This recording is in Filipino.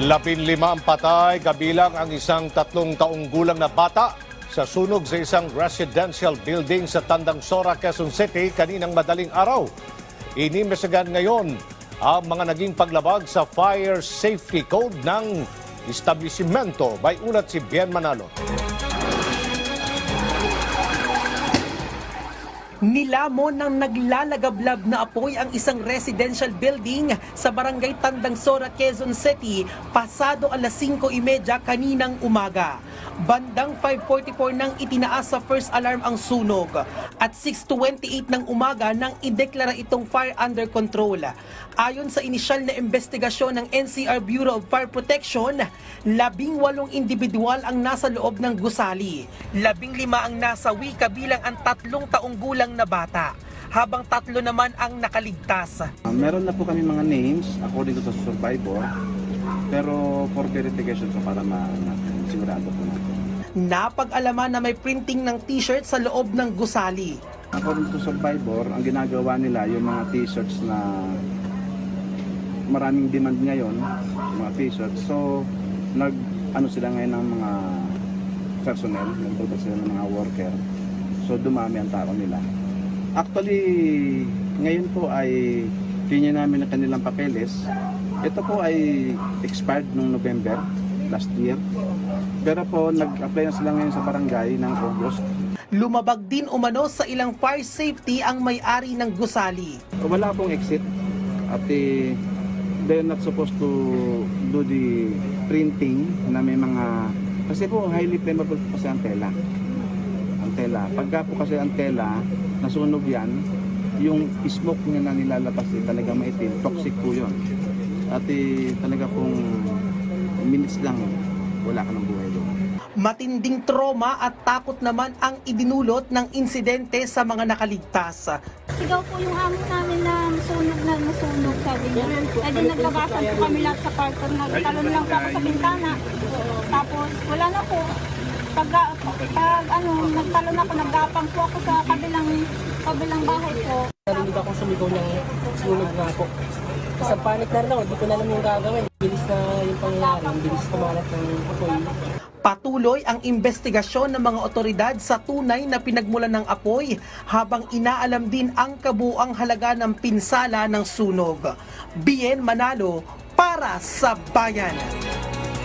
Labin lima ang patay, kabilang ang isang tatlong taong gulang na bata sa sunog sa isang residential building sa Tandang Sora, Quezon City kaninang madaling araw. Inimbestigahan ngayon ang mga naging paglabag sa fire safety code ng establishmento. May ulat si Bien Manalo. Nilamon ng naglalagablab na apoy ang isang residential building sa barangay Tandang Sora, Quezon City pasado alas 5.30 kaninang umaga. Bandang 5.44 nang itinaas sa first alarm ang sunog at 6.28 ng umaga nang ideklara itong fire under control. Ayon sa inisyal na investigasyon ng NCR Bureau of Fire Protection, labing walong individual ang nasa loob ng gusali. Labing lima ang nasawi kabilang ang tatlong taong gulang na bata, habang tatlo naman ang nakaligtas. Uh, meron na po kami mga names according to the survivor. Pero for verification po para ma- sigurado po natin. Napag-alaman na may printing ng t-shirt sa loob ng gusali. According to survivor, ang ginagawa nila yung mga t-shirts na maraming demand ngayon, mga t-shirts. So, nag ano sila ngayon ng mga personnel, nagpunta sila ng mga worker. So, dumami ang tao nila. Actually, ngayon po ay linya namin ang kanilang papeles. Ito po ay expired noong November last year. Pero po, nag-apply na sila ngayon sa barangay ng August. Lumabag din umano sa ilang fire safety ang may-ari ng gusali. wala pong exit. At eh, they're not supposed to do the printing na may mga kasi po highly flammable po kasi ang tela. Ang tela. Pagka po kasi ang tela nasunog yan yung smoke niya na nilalabas eh, talaga maitim. Toxic po yun. At eh, talaga pong minutes lang wala ka ng buhay doon Matinding trauma at takot naman ang idinulot ng insidente sa mga nakaligtas. Sigaw po yung amo namin na masunog na masunog sabi niya. Eh di naglabasan po kami lahat sa kwarto. Nagtalon lang po ako sa bintana. Tapos wala na po. Pag, pag ano, nagtalon ako, naggapang po ako sa kabilang kabilang bahay po. narinig ako sumigaw ng sunog nga po. Sa panic na rin ako, di ko na alam yung gagawin. Bilis na yung pangyayari, bilis kumalat ng apoy. Patuloy ang investigasyon ng mga otoridad sa tunay na pinagmulan ng apoy habang inaalam din ang kabuang halaga ng pinsala ng sunog. Bien Manalo para sa bayan.